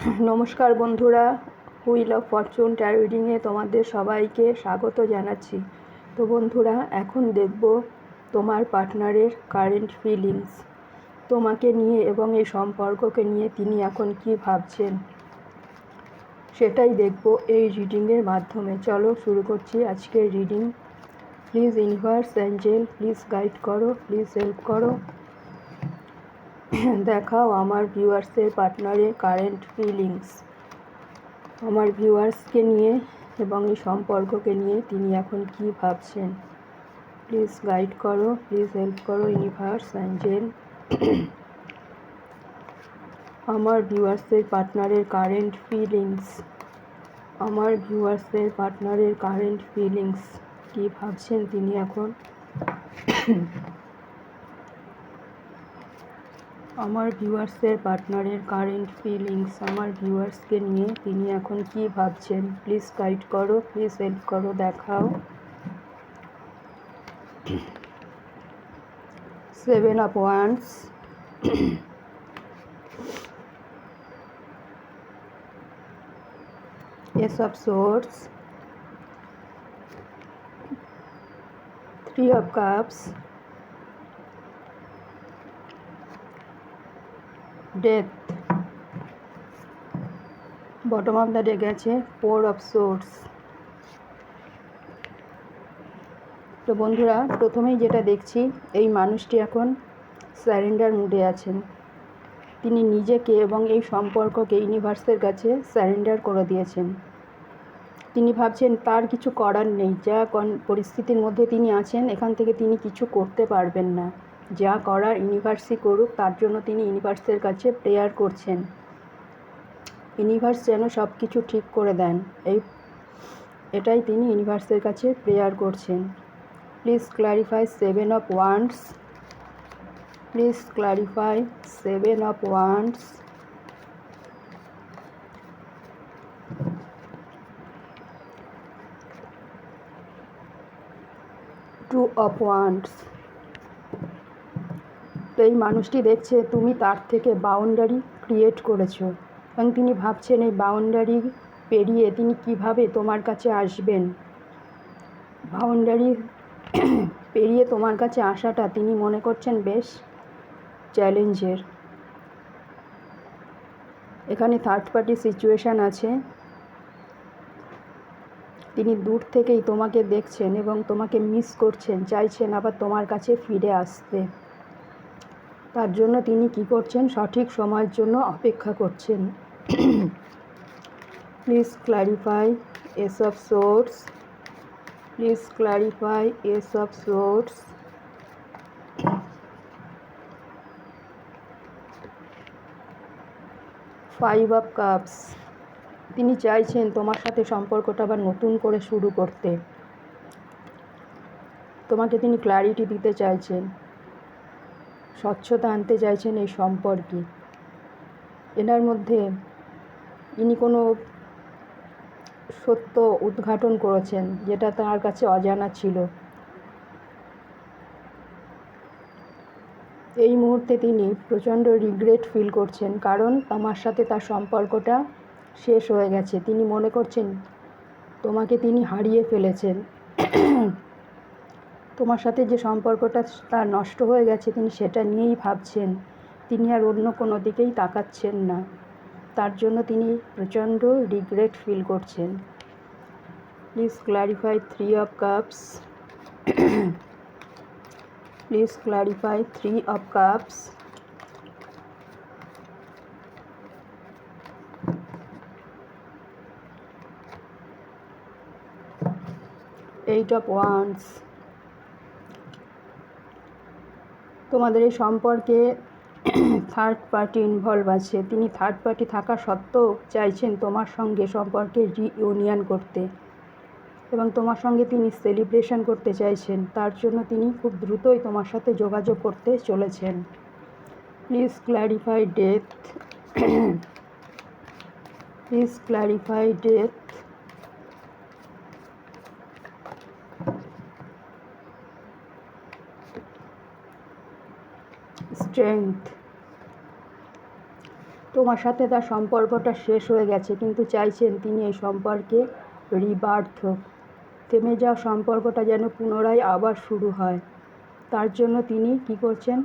নমস্কার বন্ধুরা wheel of fortune tarot রিডিংয়ে তোমাদের সবাইকে স্বাগত জানাচ্ছি। তো বন্ধুরা, এখন দেখব তোমার পার্টনারের কারেন্ট ফিলিংস তোমাকে নিয়ে এবং এই সম্পর্ককে নিয়ে তিনি এখন কি ভাবছেন, সেটাই দেখব এই রিডিংয়ের মাধ্যমে। চলো শুরু করছি আজকের reading please universe angel please guide করো প্লিজ হেল্প করো। দেখাও আমার ভিউয়ার্সের পার্টনারের কারেন্ট ফিলিংস। আমার ভিউয়ার্সকে নিয়ে এবং এই সম্পর্ককে নিয়ে তিনি এখন কি ভাবছেন? প্লিজ গাইড করো, প্লিজ হেল্প করো, ইউনিভার্স, অ্যাঞ্জেল। আমার ভিউয়ার্সের পার্টনারের কারেন্ট ফিলিংস। আমার ভিউয়ার্সের পার্টনারের কারেন্ট ফিলিংস কি ভাবছেন তিনি এখন? আমার ভিউয়ার্সের পার্টনারের কারেন্ট ফিলিংস, আমার ভিউয়ার্সকে নিয়ে তিনি এখন কি ভাবছেন? প্লিজ গাইড করো, প্লিজ হেল্প করো, দেখাও। Seven of wands. Ace of swords. Three of cups. Death bottom of the deck আছে ফোর অফ সোর্স তো বন্ধুরা, প্রথমেই যেটা দেখছি, এই মানুষটি এখন স্যারেন্ডার মুডে আছেন। তিনি নিজেকে এবং এই সম্পর্ককে ইউনিভার্সের কাছে স্যারেন্ডার করে দিয়েছেন। তিনি ভাবছেন, তার কিছু করার নেই, যা পরিস্থিতির মধ্যে তিনি আছেন, এখান থেকে তিনি কিছু করতে পারবেন না। যা করার ইউনিভার্সই করুক, তার জন্য তিনি ইউনিভার্সের কাছে প্রেয়ার করছেন। ইউনিভার্স যেন সব কিছু ঠিক করে দেন। এই, এটাই তিনি ইউনিভার্সের কাছে প্রেয়ার করছেন। Please clarify seven of wands please clarify seven of wands two of wands তো এই মানুষটি দেখছে তুমি তার থেকে বাউন্ডারি ক্রিয়েট করেছ। এবং তিনি ভাবছেন এই বাউন্ডারি পেরিয়ে তিনি কীভাবে তোমার কাছে আসবেন? বাউন্ডারি পেরিয়ে তোমার কাছে আসাটা তিনি মনে করছেন বেশ চ্যালেঞ্জের এখানে থার্ড পার্টি সিচুয়েশান আছে। তিনি দূর থেকেই তোমাকে দেখছেন এবং তোমাকে মিস করছেন, চাইছেন আবার তোমার কাছে ফিরে আসতে। তার জন্য তিনি কি করছেন? সঠিক সময়ের জন্য অপেক্ষা করছেন। Please clarify ace of swords please clarify ace of swords five of cups তিনি চাইছেন তোমার সাথে সম্পর্কটা আবার নতুন করে শুরু করতে। তোমাকে তিনি ক্লারিটি দিতে চাইছেন। স্বচ্ছতা আনতে চাইছেন এই সম্পর্কে। এনার মধ্যে ইনি কোনো সত্য উদ্ঘাটন করেছেন যেটা তার কাছে অজানা ছিল। এই মুহূর্তে তিনি প্রচণ্ড রিগ্রেট ফিল করছেন কারণ আমার সাথে তার সম্পর্কটা শেষ হয়ে গেছে। তিনি মনে করছেন, তোমাকে তিনি হারিয়ে ফেলেছেন। তোমার সাথে যে সম্পর্কটা তার নষ্ট হয়ে গেছে তিনি সেটা নিয়েই ভাবছেন। তিনি আর অন্য কোনো দিকেই তাকাচ্ছেন না। তার জন্য তিনি প্রচণ্ড রিগ্রেট ফিল করছেন। Please clarify three of cups please clarify three of cups eight of wands তোমাদের এই সম্পর্কে থার্ড পার্টি ইনভলভ আছে। তিনি থার্ড পার্টি থাকা সত্ত্বেও চাইছেন তোমার সঙ্গে সম্পর্কে রিইউনিয়ন করতে। এবং তোমার সঙ্গে তিনি সেলিব্রেশন করতে চাইছেন। তার জন্য তিনি খুব দ্রুতই তোমার সাথে যোগাযোগ করতে চলেছেন। Please clarify death please clarify death strength তোমার সাথে তার সম্পর্কটা শেষ হয়ে গেছে, কিন্তু চাইছেন তিনি এই সম্পর্কে রিবার্থ। থেমে যাওয়া সম্পর্কটা যেন পুনরায় আবার শুরু হয়। তার জন্য তিনি কি করছেন?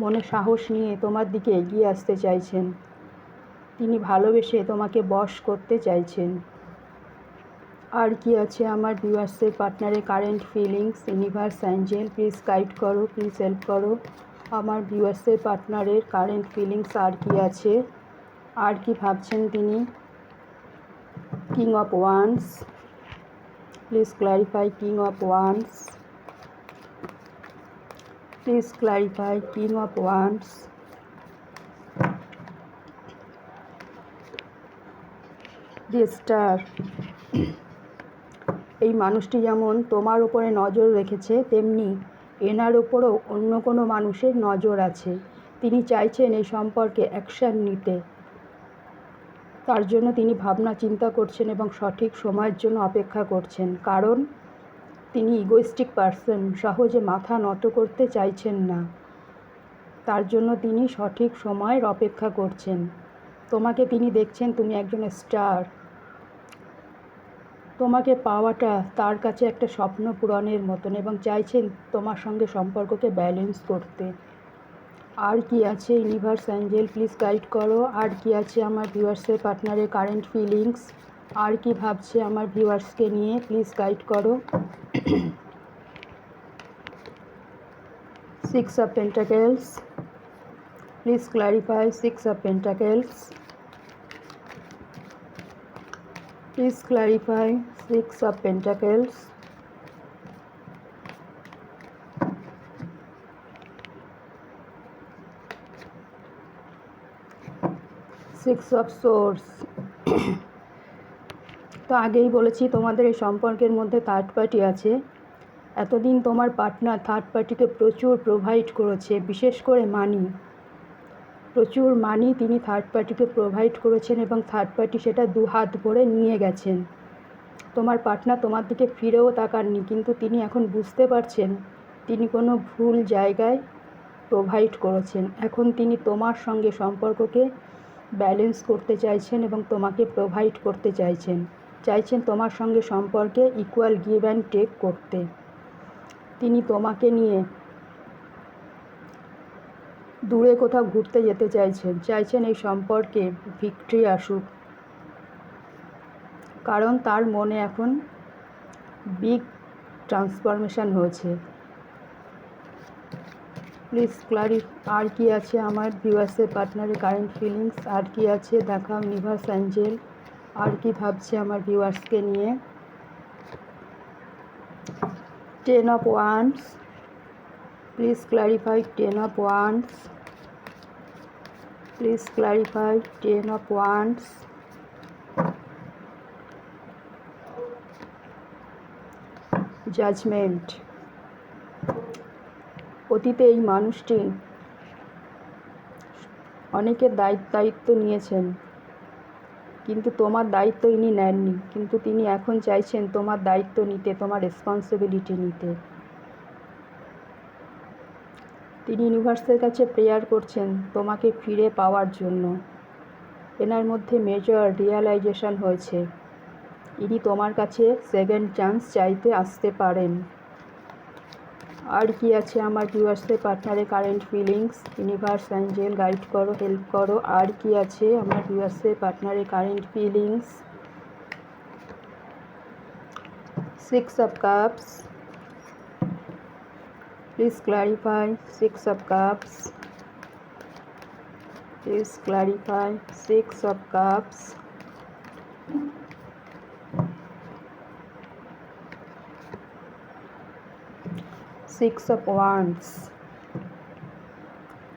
মনে সাহস নিয়ে তোমার দিকে এগিয়ে আসতে চাইছেন। তিনি ভালোবেসে তোমাকে বশ করতে চাইছেন। আর কি আছে আমার ভিউয়ার্সের পার্টনারের current feelings universe angel please guide করো প্লিজ হেল্প করো। আমার ভিউয়ার্সের পার্টনারের কারেন্ট ফিলিংস আর কি আছে? আর কি ভাবছেন তিনি? King of wands. Please clarify king of wands. Please clarify king of wands. The star এই মানুষটি যেমন তোমার উপরে নজর রেখেছে, তেমনি এনার উপরও অন্য কোনো মানুষের নজর আছে। তিনি চাইছেন এই সম্পর্কে অ্যাকশান নিতে। তার জন্য তিনি ভাবনা চিন্তা করছেন এবং সঠিক সময়ের জন্য অপেক্ষা করছেন। কারণ তিনি ইগোইস্টিক পারসন সহজে মাথা নত করতে চাইছেন না। তার জন্য তিনি সঠিক সময়ের অপেক্ষা করছেন। তোমাকে তিনি দেখছেন, তুমি একজন স্টার তোমাকে পাওয়াটা তার কাছে একটা স্বপ্ন পূরণের মতন এবং চাইছেন তোমার সঙ্গে সম্পর্ককে ব্যালেন্স করতে। আর কি আছে ইউনিভার্স অ্যাঞ্জেল প্লিজ গাইড করো। আর কি আছে আমার ভিউয়ার্সের পার্টনারের কারেন্ট ফিলিংস আর কি ভাবছে আমার ভিউয়ার্সকে নিয়ে? প্লিজ গাইড করো। Six of pentacles please clarify six of pentacles please clarify six of pentacles six of swords তো আগেই বলেছি, তোমাদের এই সম্পর্কের মধ্যে থার্ড পার্টি আছে। এতদিন তোমার পার্টনার থার্ড পার্টিকে প্রচুর প্রোভাইড করেছে, বিশেষ করে মানি প্রচুর মানি তিনি থার্ড পার্টিকে প্রোভাইড করেছেন এবং থার্ড পার্টি সেটা দু হাত ভরে নিয়ে গেছেন। তোমার পার্টনার তোমার দিকে ফিরেও তাকাননি, কিন্তু তিনি এখন বুঝতে পারছেন, তিনি কোনো ভুল জায়গায় প্রোভাইড করেছেন। এখন তিনি তোমার সঙ্গে সম্পর্ককে ব্যালেন্স করতে চাইছেন এবং তোমাকে প্রোভাইড করতে চাইছেন। চাইছেন তোমার সঙ্গে সম্পর্কে ইকুয়াল গিভ অ্যান্ড টেক করতে। তিনি তোমাকে নিয়ে দূরে কোথাও ঘুরতে যেতে চাইছেন চাইছেন এই সম্পর্কে ভিক্টরি আসুক কারণ তার মনে এখন বিগ ট্রান্সফরমেশান হয়েছে। প্লিজ ক্লারি, আর কি আছে আমার ভিউয়ার্সের পার্টনারের কারেন্ট ফিলিংস? আর কি আছে দেখা ইউনিভার্স অ্যাঞ্জেল? আর কি ভাবছে আমার ভিউয়ার্সকে নিয়ে? Ten of wands. Please clarify ten of wands please clarify ten of wands judgement অতীতে এই মানুষটি অনেকের দায়িত্ব দায়িত্ব নিয়েছেন, কিন্তু তোমার দায়িত্ব ইনি নেননি, কিন্তু তিনি এখন চাইছেন তোমার দায়িত্ব নিতে, তোমার রেসপন্সিবিলিটি নিতে। তিনি ইউনিভার্সের কাছে প্রেয়ার করছেন তোমাকে ফিরে পাওয়ার জন্য। এনার মধ্যে মেজর রিয়ালাইজেশন হয়েছে। ইনি তোমার কাছে সেকেন্ড চান্স চাইতে আসতে পারেন। আর কি আছে আমার ভিউয়ার্সের পার্টনারে current feelings universe angel guide করো হেল্প করো। আর কি আছে আমার ভিউয়ার্সের পার্টনারে current feelings six of cups please clarify six of cups please clarify six of cups six of wands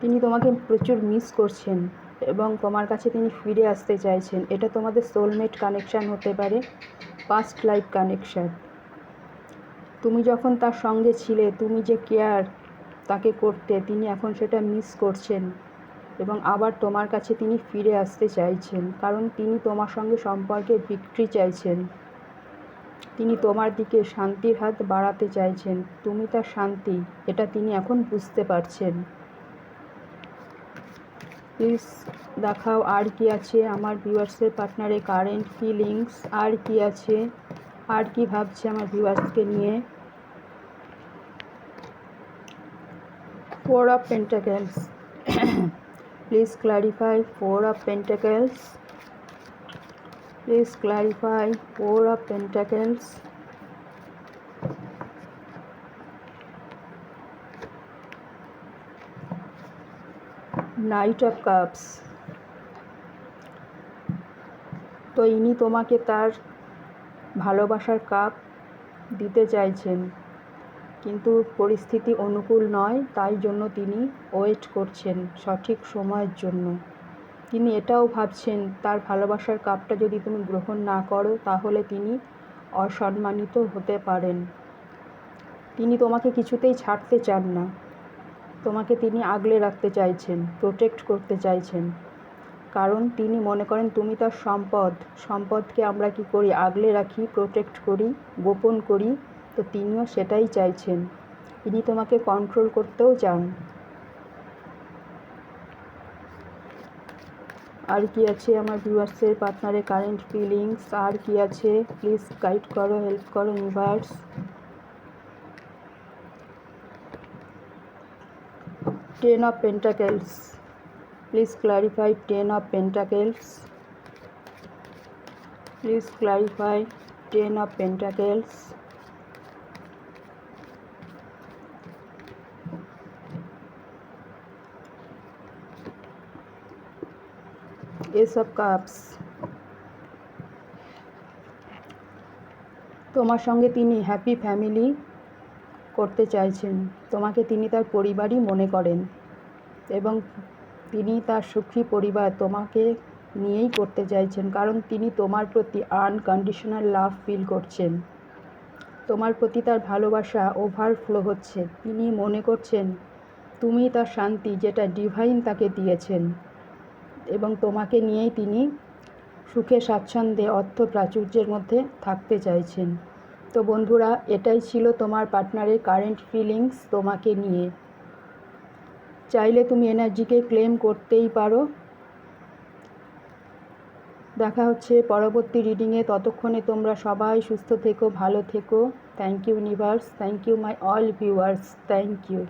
তিনি তোমাকে প্রচুর মিস করছেন এবং তোমার কাছে তিনি ফিরে আসতে চাইছেন। এটা তোমাদের সোলমেট কানেকশান হতে পারে পাস্ট লাইফ কানেকশান তুমি যখন তার সঙ্গে ছিলে, তুমি যে কেয়ার তাকে করতে, তিনি এখন সেটা মিস করছেন এবং আবার তোমার কাছে তিনি ফিরে আসতে চাইছেন, কারণ তিনি তোমার সঙ্গে সম্পর্কে বিক্রি চাইছেন। তিনি তোমার দিকে শান্তির হাত বাড়াতে চাইছেন। তুমি তার শান্তি, এটা তিনি এখন বুঝতে পারছেন। প্লিজ দেখাও আর কি আছে আমার ভিউয়ার্সের পার্টনারে কারেন্ট ফিলিংস আর কি আছে? আর কি ভাবছে আমার ভিউয়ার্সকে নিয়ে? Four of pentacles please clarify four of pentacles please clarify four of pentacles knight of cups তো ইনি তোমাকে তার ভালোবাসার কাপ দিতে চাইছেন। কিন্তু পরিস্থিতি অনুকূল নয়, তাই জন্য তিনি ওয়েট করছেন সঠিক সময়ের জন্য। তিনি এটাও ভাবছেন, তার ভালোবাসার কাপটা যদি তুমি গ্রহণ না করো, তাহলে তিনি অসম্মানিত হতে পারেন। তিনি তোমাকে কিছুতেই ছাড়তে চান না। তোমাকে তিনি আগলে রাখতে চাইছেন প্রোটেক্ট করতে চাইছেন। কারণ তিনি মনে করেন, তুমি তার সম্পদ। সম্পদকে আমরা কি করি? আগলে রাখি প্রোটেক্ট করি, গোপন করি। তো তিনিও সেটাই চাইছেন। তিনি তোমাকে কন্ট্রোল করতেও চান। আর কি আছে আমার ভিউয়ার্সের পার্টনারে কারেন্ট ফিলিংস আর কি আছে? প্লিজ গাইড করো হেল্প করো universe ten of pentacles please clarify ten of pentacles. Please clarify ten of pentacles. Ace of cups. তোমার সঙ্গে তিনি হ্যাপি ফ্যামিলি করতে চাইছেন। তোমাকে তিনি তার পরিবারই মনে করেন এবং তিনি তার সুখী পরিবার তোমাকে নিয়েই করতে চাইছেন, কারণ তিনি তোমার প্রতি আনকন্ডিশনাল লাভ ফিল করছেন। তোমার প্রতি তার ভালোবাসা ওভারফ্লো হচ্ছে। তিনি মনে করছেন, তুমি তার শান্তি যেটা ডিভাইন তাকে দিয়েছেন এবং তোমাকে নিয়েই তিনি সুখে স্বাচ্ছন্দ্যে, অর্থ প্রাচুর্যের মধ্যে থাকতে চাইছেন। তো বন্ধুরা, এটাই ছিল তোমার পার্টনারের কারেন্ট ফিলিংস তোমাকে নিয়ে। চাইলে তুমি এনার্জিকে ক্লেম করতেই পারো। দেখা হচ্ছে পরবর্তী রিডিংয়ে। ততক্ষণে তোমরা সবাই সুস্থ থেকো, ভালো থেকো। Thank you universe thank you my all viewers thank you